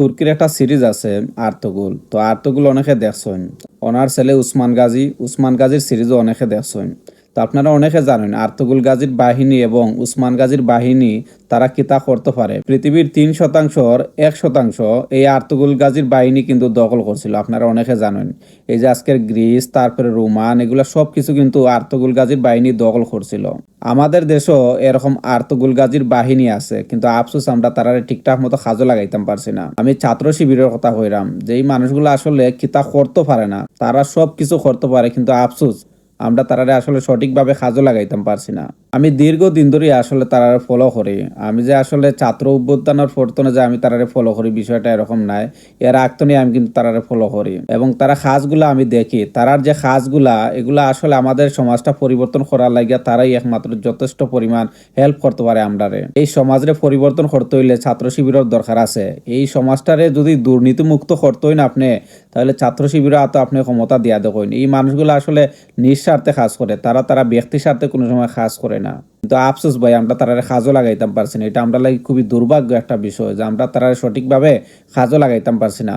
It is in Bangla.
তুর্কির একটা সিরিজ আছে, আর্তগুল। তো আর্তগুল অনেকে দেখছেন। ওনার ছেলে উসমান গাজী, উসমান গাজীর সিরিজও অনেকে দেখছেন। তো আপনারা অনেকে জানেন, আর্তগুল গাজীর বাহিনী এবং উসমান গাজীর বাহিনী, তারা কিতা করতে পারে? পৃথিবীর তিন শতাংশর এক শতাংশ এই আর্তগুল গাজীর বাহিনী কিন্তু দখল করছিল, আপনারা অনেকে জানেন। এই যে আজকের গ্রিস, তারপরে রোমান, এগুলো সব কিছু কিন্তু আর্তগুল গাজীর বাহিনী দখল করছিল। আমাদের দেশও এরকম আর্তগুল গাজীর বাহিনী আছে, কিন্তু আফসোস আমরা তারা ঠিকঠাক মতো কাজও লাগাইতাম পারছি না। আমি ছাত্র শিবিরের কথা হইরাম যে এই মানুষগুলো আসলে কিতা করতে পারে না, তারা সব কিছু করতে পারে, কিন্তু আফসোস আমরা তারারে আসলে সঠিকভাবে কাজও লাগাইতাম পারছি না। আমি দীর্ঘদিন ধরে আসলে তারারে ফলো করি। আমি যে আসলে ছাত্র উদ্বোধনের ফোরতনে যে আমি তারারে ফলো করি বিষয়টা এরকম নাই। এর আগতনে আমি কিন্তু তারারে ফলো করি। এবং তারা কাজগুলা আমি দেখি। তারার যে কাজগুলা এগুলা আসলে আমাদের সমাজটা পরিবর্তন করার লাগিয়া তারাই একমাত্র যথেষ্ট পরিমাণ হেল্প করতে পারে আমরারে। এই সমাজরে পরিবর্তন করতে হইলে ছাত্র শিবিরের দরকার আছে। এই সমাজটারে যদি দুর্নীতি মুক্ত করতে হয় না আপনি তাহলে ছাত্র শিবিরে তো আপনি ক্ষমতা দিয়া দেখেন এই মানুষগুলো আসলে নিঃস্বার্থে কাজ করে, তারা তারা ব্যক্তি স্বার্থে কোনো সময় কাজ করে না। কিন্তু আফসোস ভাই, আমরা তারা খাজও লাগাইতাম পারছি না। এটা আমরা লাগে খুবই দুর্ভাগ্য একটা বিষয় যে আমরা তারা সঠিকভাবে খাজও লাগাইতাম পারছি না।